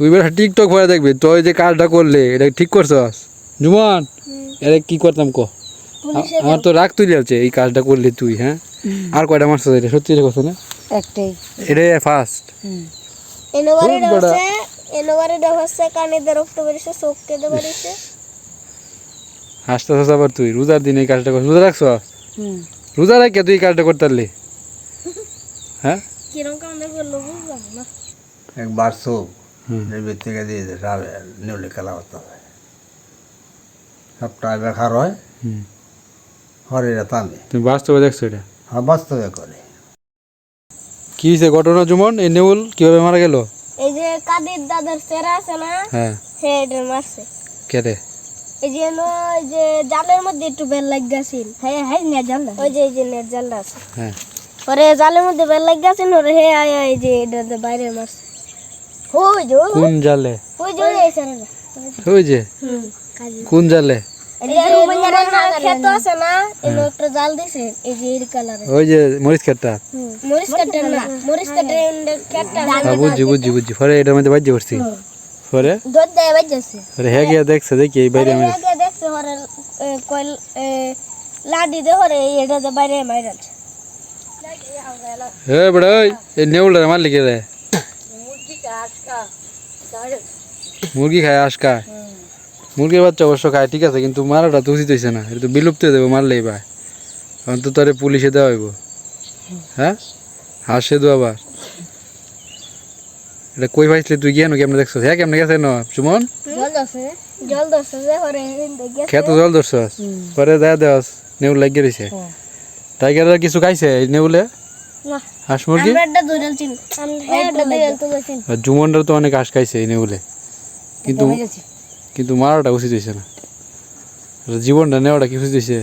তুই এবার টিকটক ভরে দেখবি তুই যে কাজটা করলে এটা ঠিক করছস? জুমন এটা কি করতাম ক? আমার তো রাগ তুই আছে এই কাজটা করলি তুই হ্যাঁ? আর কয়টা মারছ এটা? সত্যি এটা কথা না? একটাই। এটা ফার্স্ট এনোবারে। হচ্ছে এনোবারে হচ্ছে কানে দিয়ে রক্ত বেরিয়েছে চোখ কেঁদে বেরিয়েছে হাসতে হাসতে আবার তুই রোজার দিন এই কাজটা কর রোজা রাখছ হুম। রোজা রাখে তুই এই কাজটা করতে পারলি? হ্যাঁ? কিরম কামড়ে করল বুঝলাম না। একবার সব নেবের থেকে দিয়ে নেউলে খেলা করতে হয় সবটা বেকার হয়। হরেরা তামে। তুমি বাস্তবে দেখছ এটা? হ্যাঁ বাস্তবে করে। কি হয়েছে ঘটনা জুমন? এই নেউল কীভাবে মারা গেল? এই যে কাদের দাদার চেরা আছে না হ্যাঁ। হে এটা মারছে। কেটে এই যে ওই যে জালের মধ্যে একটু বেল লাগ গেছিল হ্যাঁ হ্যাঁ নেট জাল ওই যে এই যে নেট জালটা আছে। হ্যাঁ। পরে জালের মধ্যে বেল লাগ গেছিল ওরে হে আয় এই যে বাইরে মারছে। কোন জালে? ওই যে কোন জালে? এই যে রুমানের ক্ষেত আছে না? এনো একটা জাল দিছে এই যে এই কালারে ওই যে মরিচ খেটটা হ্যাঁ। বুঝছি বুঝছি বুঝছি। পরে এটার মধ্যে বাজ্য করছি। পরে? পরে হ্যাঁ গিয়া দেখছে দেখি এই বাইরে আমি আগে দেখছে হরে কইল লাডি দে হরে এটাতে বাইরে মাইরাছে হে বড় এই নেউলটা মারলি কে রে? মুরগি খায় আস খায় মুরগির বাচ্চা অবশ্য খায় ঠিক আছে কিন্তু মারাটা তো উচিত হয়েছে না। এটা তো বিলুপ্ত হয়ে দেবো মারলেই ভাই। কারণ তো তোরে পুলিশে দেওয়া হইব। হ্যাঁ? হাসে দু আবার। এটা কই পাইছিলি তুই গিয়ে কেমনে দেখছ হ্যাঁ কেমনে গেছে ন? সুমন? খেত জল ধরছস। পরে দেয়া দেওয়াস নেউল লাগিয়ে রয়েছে টাইগারের কিছু খাইছে নেউলে? হাঁস মুরগি? আর জুমনরা তো অনেক হাঁস খাইছে এই নেউলে। কিন্তু কিন্তু মারাটা উচিত হয়েছে না। জীবনটা নেওয়াটা কি উচিত হয়েছে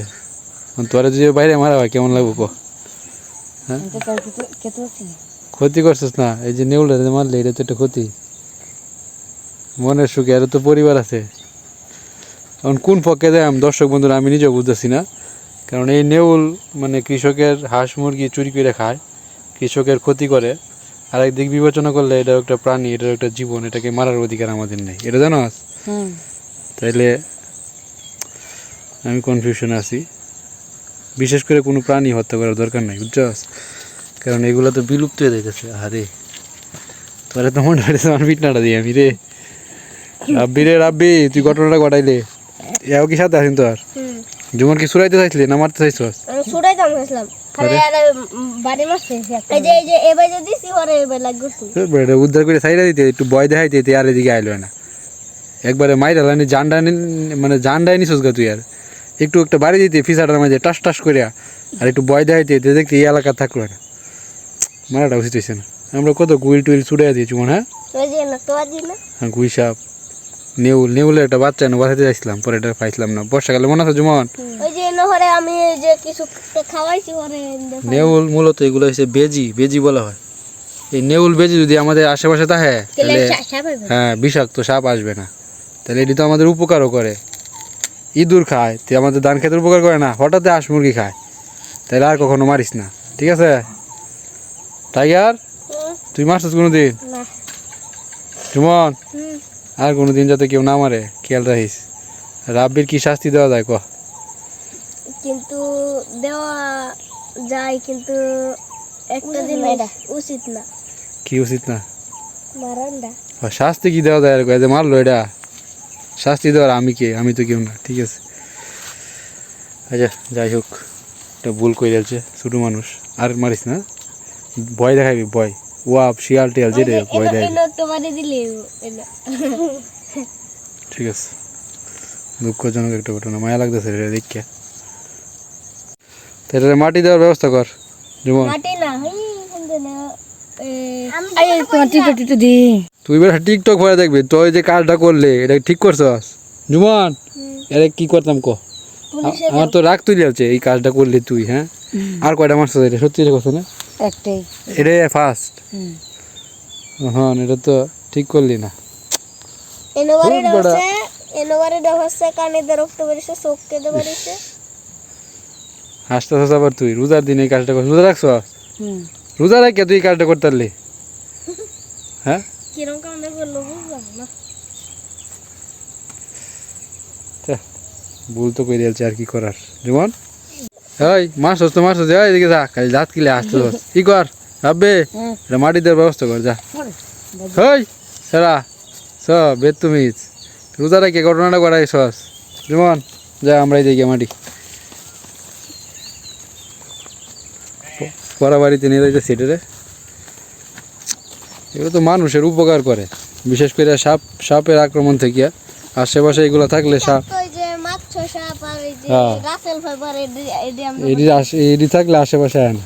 তোরা যদি বাইরে মারা হয় কেমন লাগবো ক? কেতু ক্ষতি করছিস না। এই যে নেউলটা মারলে এটা তো একটা ক্ষতি। মনের সুখে আর তো পরিবার আছে। এখন কোন পক্ষে দেয় আমি দর্শক বন্ধুরা আমি নিজেও বুঝতেছি না। কারণ এই নেউল মানে কৃষকের হাঁস মুরগি চুরি করে খায়। কৃষকের ক্ষতি করে আর একদিক বিবেচনা করলে এটা একটা প্রাণী এটার একটা জীবন এটাকে মারার অধিকার আমাদের নেই। এটা জানো? হুম। তাইলে আমি কনফিউশনে আছি। বিশেষ করে কোনো প্রাণী হত্যা করার দরকার নাই বুঝছস কারণ এগুলো তো বিলুপ্ত হয়ে যাইতেছে। আরে তোরা তো মনে হয়েছে আমার পিটনাটা দিই আমি রে। রাব্বি রে রাব্বি তুই ঘটনাটা ঘটাইলে। এও কি সাথে আসিন তো আর জুমন কি সুরাইতে চাইছিলি না মারতে চাইছস? আমি উদ্ধার করে সাইডা দিতে একটু দিতে আর এদিকে আইলো না। একবারে মাইরা জানডা মানে জানডাই নিছিস গা তুই আর। একটু একটা বাড়ি দিতে ফিসাটার মাঝে টাস টাস আর একটু দিতে দেখতে এই এলাকা থাকল না। মারাটা উচিত হয়েছে না। আমরা কত গুইল টুইল ছুটাই দিয়েছি মনে হয়? হ্যাঁ গুই সাপ। নেউল নেউলের একটা বাচ্চা না বাসাতে যাইছিলাম পরে এটা পাইছিলাম না। বর্ষাকালে মনে আছে জুমন? ওই যে হরে আমি যে কিছু খাওয়াইছি হরে নেউল মূলত এগুলো হচ্ছে বেজি বেজি বলা হয়। এই নেউল বেজি যদি আমাদের আশেপাশে থাকে তাহলে। হ্যাঁ বিষাক্ত সাপ আসবে না। তাহলে এটি তো আমাদের উপকারও করে। ইঁদুর খায় তুই আমাদের ধান খেতে উপকার করে না হঠাৎ হাঁস মুরগি খায়। তাহলে আর কখনো মারিস না ঠিক আছে? টাইগার তুই মারছিস কোনো দিন সুমন আর কোনো দিন যাতে কেউ না মারে খেয়াল রাখিস। রাব্বির কি শাস্তি দেওয়া যায় ক? কিন্তু দেওয়া যায় কিন্তু একটা দিন উচিত না। কি উচিত না? মারান্ডা। আর শাস্তি কি দেওয়া যায়? যে মারলো এটা? শাস্তি দেওয়ার আমি কে? আমি তো কেউ না ঠিক আছে। আচ্ছা যাই হোক এটা ভুল করে যাচ্ছে ছোটো মানুষ। আর মারিস না? ভয় দেখাবি ভয়। ওয়াপ শিয়াল টিয়াল যেটা হোক, ভয় দেখাবি। ঠিক আছে। দুঃখজনক একটা ঘটনা মায়া লাগতেছে রে দেখে তাহলে মাটি দেওয়ার ব্যবস্থা কর যেমন মাটি না হই কিন্তু না এ, আই তোমার টিটো টিটো দি তুই এবার টিকটক ভরে দেখবি তুই যে কাজটা করলে এটা ঠিক করছস? জুমন এর কি করতাম ক? আমার তো রাগ তুই আছে এই কাজটা করলি তুই হ্যাঁ? আর কয়টা মাস এটা সত্যি এটা কথা না? একটাই। এটা ফার্স্ট হ্যাঁ এটা তো ঠিক করলি না। এনোবারে। হচ্ছে এনোবারে হচ্ছে কানে দিয়ে রক্ত বেরিয়েছে চোখ কেঁদে বেরিয়েছে। হাসতে হাসতে আবার তুই। রোজার দিনে এই কাজটা কর রোজা রাখছ? রোজা রাখে তুই কাজটা করতে পারলি? হ্যাঁ? ভুল তো করে আর কি করার? যেমন এই মাছ হচ্ছে মাছ এই এদিকে যা খালি দাঁত কিলে আসতে কি কর? রাব্বে। এটা মাটি দেওয়ার ব্যবস্থা কর যা। হই সেরা স বেদ তুমি। রোজা রেখে ঘটনাটা করাই সস যেমন যা আমরা এই মাটি। পরা বাড়িতে নিয়ে যাইতে সেটারে এগুলো তো মানুষের উপকার করে বিশেষ করে সাপ সাপের আক্রমণ থেকে। আশেপাশে এগুলো থাকলে সাপ হ্যাঁ। এটি এটি থাকলে আশেপাশে আয় না।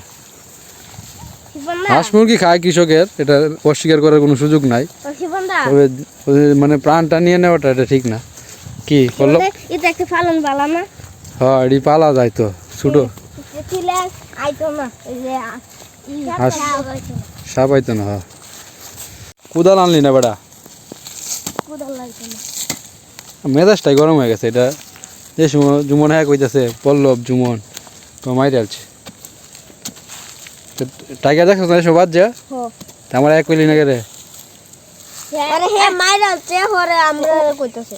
হাঁস মুরগি খায় কৃষকের এটা অস্বীকার করার কোনো সুযোগ নাই। তবে মানে প্রাণটা নিয়ে নেওয়াটা এটা ঠিক না। কি করল এটা একটা ফালন বালা না? হ্যাঁ এটি পালা যায় তো ছোটো। সাপ আইতো না। কুদাল আনলি না না। মেজাজটাই গরম হয়ে গেছে এটা যে সময় জুমন হ্যাঁ কইতেছে পল্লব জুমন তো মাইরে আলছে। টাইগার দেখছ না যা। আমার এক কইলি না রে? আরে হে মাইরা তে হরে আমরা কইতাছে।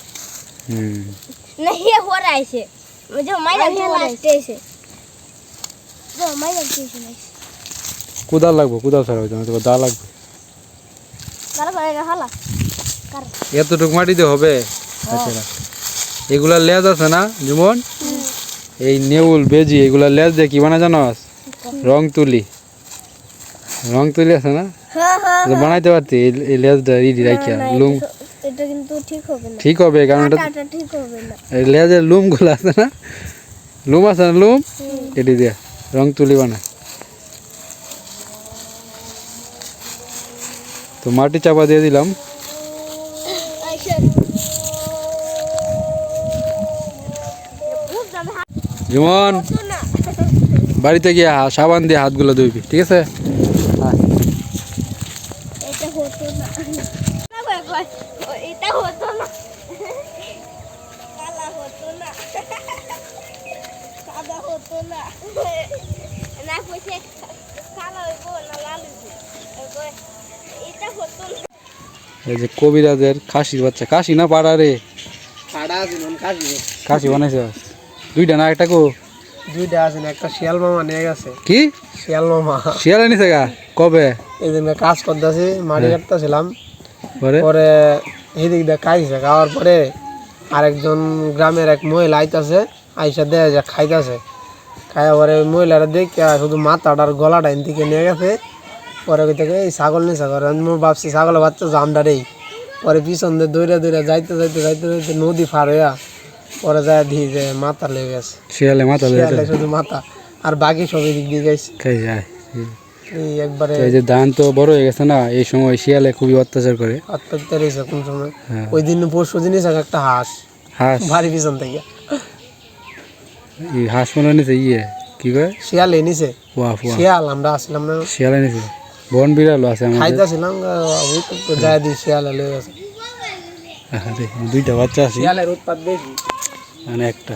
হুম। না হে হরে আইছে। যে মাইরা মাইরা তে আইছে। কুদাল লাগবো কুদাল ছাড়া হইতো না তো দা লাগবে। এতটুকু মাটিতে হবে? তাছাড়া এগুলা লেজ আছে না যেমন এই নেউল বেজি এগুলা লেজ দিয়ে কি বানা জানোস রং তুলি। রং তুলি আছে না? এটা বানাইতে পারতি এই- লেজটা ইডি রাখিয়া লুম। এটা কিন্তু ঠিক হবে না। ঠিক হবে কারণ এটা ঠিক হবে না। এই লেজের লুমগুলো আছে না? লুম আছে না লুম? এটি দিয়া। রং তুলি বানায় তো মাটি চাপা দিয়ে দিলাম। জীবন যেমন বাড়িতে গিয়ে সাবান দিয়ে হাতগুলো ধুইবি ঠিক আছে এটা হতো না না কয় কয় ও, এটা হতো না কালা হতো না সাদা হতো না না কইছে কালা হইব না লাল হইব ও কয়, এটা হতো না এই যে কবিরাজের খাসির বাচ্চা। খাসি না পাড়া রে? খাসি। বানাইছে? দুইটা না একটা কো? দুইটা আছে না, একটা শিয়াল মামা নিয়ে গেছে। কি? শিয়াল মামা। শিয়াল আনিছে গা? কবে? এই দিন কাজ করতেছি মাটি কাটতেছিলাম। পরে? পরে এদিক দিয়ে খাইছে খাওয়ার পরে আরেকজন গ্রামের এক মহিলা আইতাছে আইসা দেয় যে খাইতেছে। খাইয়া পরে মহিলারা দেখে শুধু মাথাটার গলাটা এন থেকে নিয়ে গেছে। পরে ওই থেকে এই ছাগল নিছে করে আমি ভাবছি ছাগলের বাচ্চা জামডারেই পরে পিছন দিয়ে দৌড়ে দৌড়ে যাইতে যাইতে যাইতে যাইতে নদী পার হইয়া পরে যায় দিই যে মাথা লেগে গেছে। শিয়ালে মাথা লয়ে শিয়ালে শুধু মাথা। আর বাকি সব এদিক দিয়ে গেছে। খাই যায় এই একবারে এই যে ধান তো বড় হয়ে গেছে না এই সময় শিয়ালে খুবই অত্যাচার করে। অত্যাচার হয়েছে কোন সময়? হ্যাঁ। ওই দিন পরশু দিন এসে একটা হাঁস। হাঁস? বাড়ি পিছন থেকে। এই হাঁস মনে নিছে ইয়ে। কি কয়? শিয়াল এনেছে ওয়া শিয়াল আমরা আসলাম না। শিয়ালে নিছে? বন বিড়ালও আছে খাইতেছিলাম যায় দিই শিয়াল লয়ে গেছে। আরে, দুইটা বাচ্চা আছে। শিয়ালের উৎপাত বেশি। মানে একটা।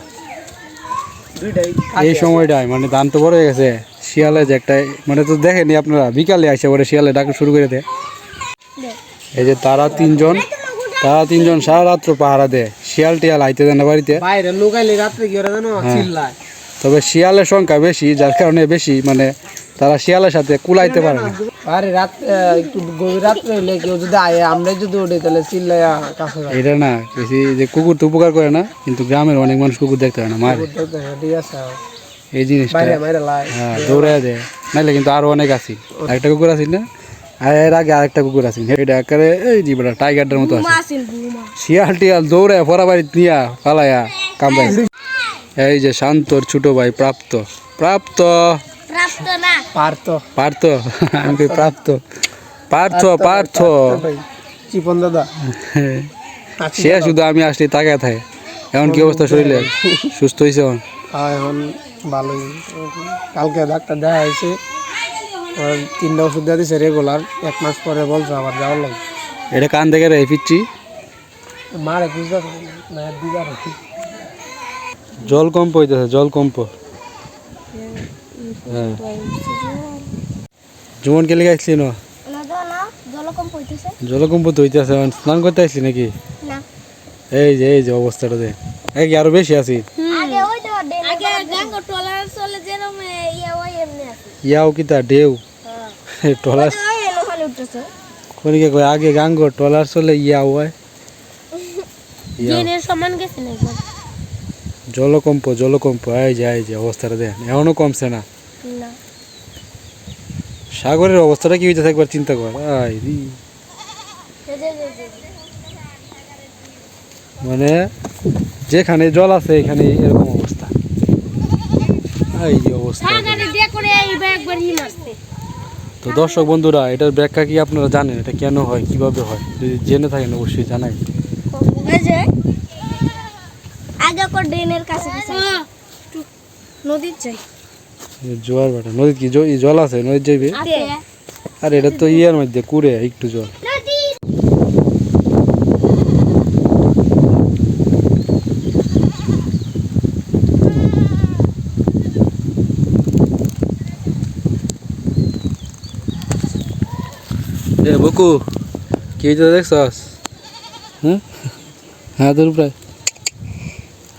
এই সময়টায় মানে ধান তো বড় হয়ে গেছে। শিয়ালে যে একটা মানে তো দেখেনি আপনারা বিকালে আসে পরে শিয়ালে ডাকা শুরু করে দেয়। এই যে তারা তিনজন তারা তিনজন সারা রাত্র পাহারা দেয়। শিয়াল টিয়াল আইতে দেয় না বাড়িতে। হ্যাঁ। তবে শিয়ালের সংখ্যা বেশি যার কারণে বেশি মানে তারা শিয়ালের সাথে কুলাইতে পারে না। আরে রাত্রে একটু গভীর রাত্রে হইলে কেউ যদি আয় আমরা যদি উঠে তাহলে চিল্লাইয়া কাছে যায় এটা না বেশি যে কুকুর তো উপকার করে না কিন্তু গ্রামের অনেক মানুষ কুকুর দেখতে পারে না মারে। ঠিক আছে। এই জিনিসটা বাইরে বাইরে লাই। হ্যাঁ দৌড়ায় দেয়। নাইলে কিন্তু আরও অনেক আছি। একটা কুকুর আছি না? আর এর আগে আরেকটা কুকুর আছি। এটা একেবারে এই জিবটা টাইগারটার মতো আছে। শিয়াল টিয়াল দৌড়ায় পরা বাড়ি নিয়া পালায়া কামড়ায়। এই যে শান্তর ছোট ভাই প্রাপ্ত। প্রাপ্ত। পারতো পার্থ আমি প্রাপ্ত পার্থ পার্থ চিপন দাদা? সে শুধু আমি আসলে তাকায় থাকে এখন কি অবস্থা শরীরের? সুস্থ হয়েছে এখন? হ্যাঁ এখন ভালোই। কালকে ডাক্তার দেখা হয়েছে তিনটা ওষুধ দিয়ে দিছে রেগুলার এক মাস পরে বলছে আবার যাওয়ার লাগে। এটা কান থেকে রে পিচ্ছি মারে বুঝতে না দিবার জল কম্প হইতেছে জল কম্প। জুমন কে লেগে আসলি না না জলকম্প তো হইতেছে স্নান করতে আসছি নাকি? এই যে এই যে অবস্থাটা দে এই কি আরও বেশি আছি আগে ওই তো আগে গাঙ্গো টলার চলে যেরকম ইয়া ওই এমনি আছে ইয়াও কি তা ঢেউ টলার কোনিকে কয় আগে গাঙ্গ টলার চলে ইয়া হয় সমান গেছে জলকম্প জলকম্প এই যে এই যে অবস্থাটা দেন এখনও কমছে না। সাগরের অবস্থাটা কি হইতেছে একবার চিন্তা কর। আই রি। মানে যেখানে জল আছে এখানে এরকম অবস্থা। এই যে অবস্থা তো দর্শক বন্ধুরা এটার ব্যাখ্যা কি আপনারা জানেন? এটা কেন হয় কীভাবে হয়? যদি জেনে থাকেন অবশ্যই জানাই। আগে ড্রেনের কাছে কাছে নদীর চাই জোয়ার ভাটা নদীর কি জ- এই জল আছে নদীর যাইবে আছে আর এটা তো ইয়ার মধ্যে কুড়ে একটু জল নদী। এ বকু কি হইতে দেখছস? হ্যাঁ? হ্যাঁ তোর প্রায়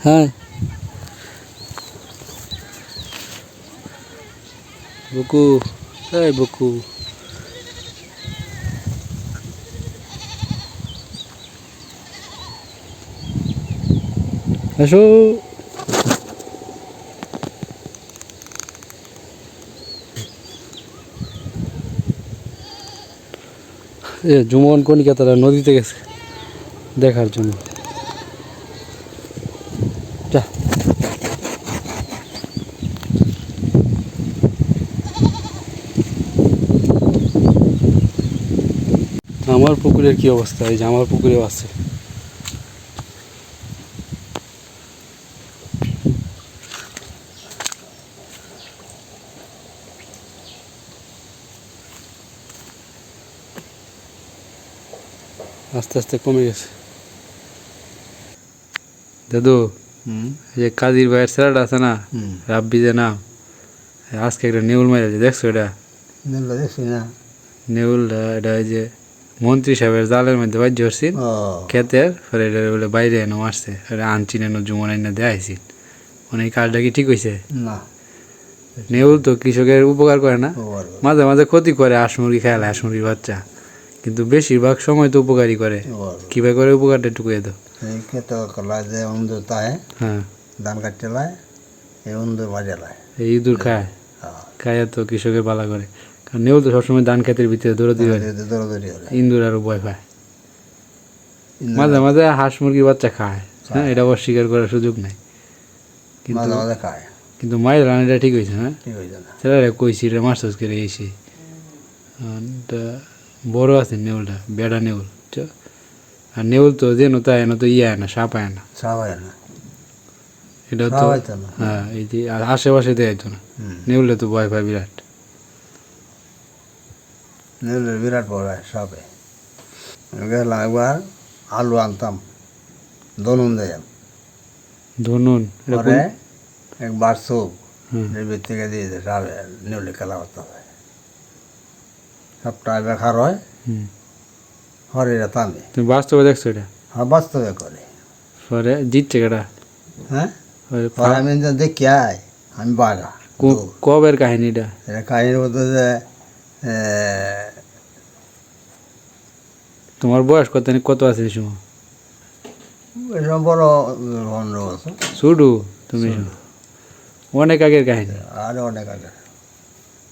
হ্যাঁ। বকু এই বকু। এসো এ জুমন কনিকা তারা নদীতে গেছে দেখার জন্য? আমার পুকুরের কি অবস্থা? এই যে আমার পুকুরেও আছে। আস্তে আস্তে কমে গেছে। দাদু হুম? এই যে কাজির ভাইয়ের ছেলেটা আছে না হুম। রাব্বি যে নাম আজকে একটা নেউল মেরেছে দেখছ এটা? দেখছি না। নেউল এটা যে মন্ত্রী সাহেবের জালের মধ্যে বাজ্য করছিল। ও। ক্ষেতের পরে বলে বাইরে এনে মারছে এটা আনচিন এনে জুমন এনে দেয়াইছি মানে এই কাজটা কি ঠিক হয়েছে না। নেউল তো কৃষকের উপকার করে না। মাঝে মাঝে ক্ষতি করে হাঁস মুরগি খেয়ালে হাঁস মুরগির বাচ্চা। কিন্তু বেশিরভাগ সময় তো উপকারী করে। কীভাবে করে উপকারটা একটু করে দাও। হ্যাঁ। ধান কাটতে লাই এই বাজে লাই এই ইঁদুর খায়। হ্যাঁ। খায় তো কৃষকের পালা করে। কারণ নেউল তো সবসময় ধান খেতের ভিতরে দৌড়াতে হয় ইন্দুর আরও ভয় পায়। মাঝে মাঝে হাঁস মুরগির বাচ্চা খায় হ্যাঁ এটা অস্বীকার করার সুযোগ নাই। কিন্তু খায়। মায়ের রান্নাটা ঠিক হয়েছে হ্যাঁ? ঠিক হয়েছে না। ছেলেরা কইছি রে মাস্টার্স করে এসে। বড় আছে নেউলটা বেড়া নেউল? আর নেউল তো যেন তাই এনে তো ইয়ে আয় না সাপ আয় না। সবাই না। এটা তো হ্যাঁ এই যে আর আশেপাশে দেয় তো না নেউলে তো ভয় পায় বিরাট। বিরাট বড় হয় সবে গেলাম একবার আলু আনতাম দনুন দিলাম ধনুন পরে একবার সুপ হুম। থেকে দিয়ে দিতে রাবে নিউলি খেলা করতে হবে সবটা বেকার হয়। হরিরা তামে তুমি বাস্তবে দেখছ এটা? হ্যাঁ বাস্তবে করে। পরে জিতছে কেটা হ্যাঁ? আমি দেখি আই আমি বাগা কবের কাহিনীটা এটা? কাহিনীর মধ্যে যে তোমার বয়স কত? কত আছে এই সময়? বড় পনেরো বছর। শুডু তুমি এই অনেক আগের কাহিনী। আরও অনেক আগে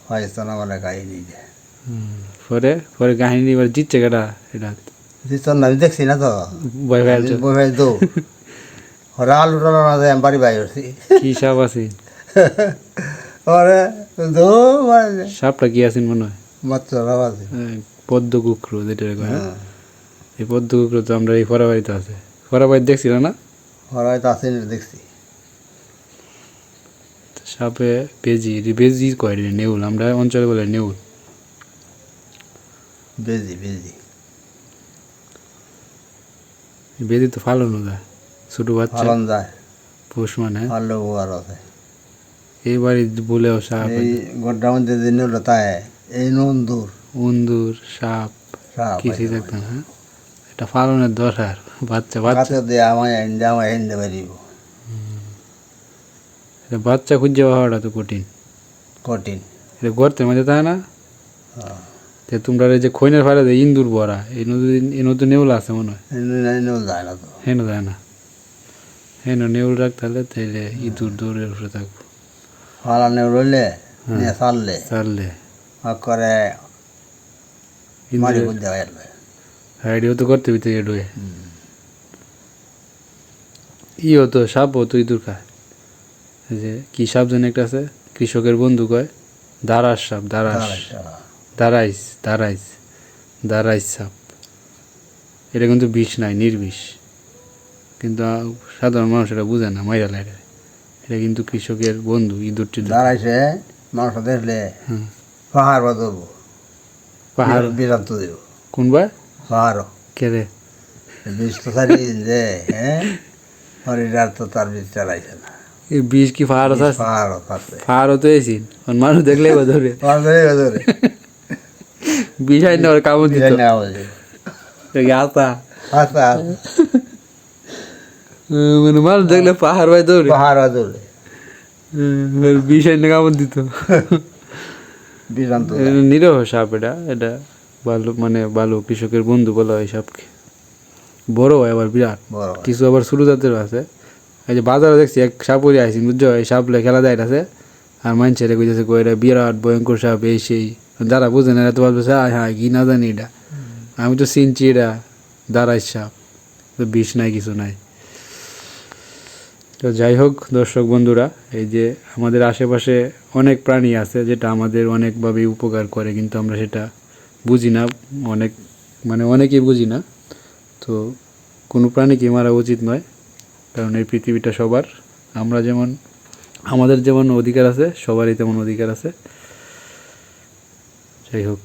পাকিস্তান কাহিনী পরে? পরে কাহিনী এবার জিতছে কেটা এটা আমি দেখছি না তো। বই ভাই দৌ ওরা আলু টালু না আমি বাড়ি বাইর কি আছে? ওরে সাপটা কি আছেন মনে হয়? এই পদ্ম কুকরু যেটা হ্যাঁ? এই পদ্ম কুকরু তো আমরা এই ফরাবাড়িতে আছে। ফরাবাড়িতে দেখছিল না? হয়তো আসেন দেখছি। সাপে বেজি বেজি কয় নেউল আমরা অঞ্চলে বলে নেউল। বেজি বেজি। বেজি তো ফালানো যায় ছোটো বাচ্চা। পালন যায় পোষ মানে হ্যাঁ? আর আছে। এই বাড়ি বলেও সাপ এই গোড্ডা মধ্যে যে নিল তাই এই নুন দূর উন্দুর সাপ সব কিছুই দেখতাম হ্যাঁ? এটা পালনের দরকার বাচ্চা বাচ্চা। দিয়ে আমায় এনে আমায় এনে পারিব এটা বাচ্চা খুঁজে পাওয়াটা তো কঠিন। কঠিন। এটা গর্তের মধ্যে থাকে না? হ্যাঁ। তে তোমরা এই যে খৈনের ফাড়া দেয় ইন্দুর বড়া এই নদী এই নদী নেউল আছে মনে হয়? এনে যায় না তো। হেন যায় না। হেন নেউল রাখতে হলে তাইলে ইঁদুর দৌড়ের উপরে থাকব। ফালানে রইলে নিয়ে চাললে চাললে করে মারি বুঝতে পারবে হাইডিও তো করতে ভিতরে ডুয়ে ই হতো সাপ হতো ইঁদুর খায় যে কি সাপ যেন একটা আছে কৃষকের বন্ধু কয় দারাস সাপ দারাস দারাইস দারাইস দারাইস সাপ। এটা কিন্তু বিষ নাই নির্বিষ। কিন্তু সাধারণ মানুষ এটা বুঝে না মাইরা লাগে। এটা কিন্তু কৃষকের বন্ধু ইঁদুর টিঁদুর। দাঁড়াইছে মানুষ দেখলে পাহাড় বা ধরবো পাহাড়? বিরান্ত দেব। কোনবা পাহাড়। কেরে বিষ তো সারি যে হ্যাঁ? হরিডার তো তার বিষ চালাইছে না। এই বিষ কি পাহাড় আছে? পাহাড় আছে। পাহাড় তো এসি মানুষ দেখলে ধরে ধরে ধরে বিষ আইন না ওর কামড় দিত আতা। উম, মানে মানুষ দেখলে পাহাড় ভাই দৌড়ে। পাহাড় ধরে উম, বিষ আইন না কামড় দিত। নিরহ সাপ এটা এটা ভালো মানে ভালো কৃষকের বন্ধু বলা হয় সাপকে। বড় হয় আবার বিরাট। কিছু আবার ছোটো জাতের আছে। এই যে বাজারে দেখছি এক সাপরি আইসি বুঝছ? এই সাপলে খেলা দেয় আছে। আর মানুষের কইতেছে কই এটা বিরাট ভয়ঙ্কর সাপ এই সেই। যারা বুঝে না তো ভাবছে হ্যাঁ হ্যাঁ কি না জানি এটা? আমি তো চিনছি এটা দাঁড়াই সাপ। তো বিষ নাই কিছু নাই। তো যাই হোক, দর্শক বন্ধুরা, এই যে আমাদের আশেপাশে অনেক প্রাণী আছে যেটা আমাদের অনেকভাবে উপকার করে, কিন্তু আমরা সেটা বুঝি না। অনেক মানে অনেকেই বুঝি না। তো কোনো প্রাণীকে মারা উচিত নয়, কারণ এই পৃথিবীটা সবার। আমরা যেমন, আমাদের যেমন অধিকার আছে, সবারই তেমন অধিকার আছে। যাই হোক।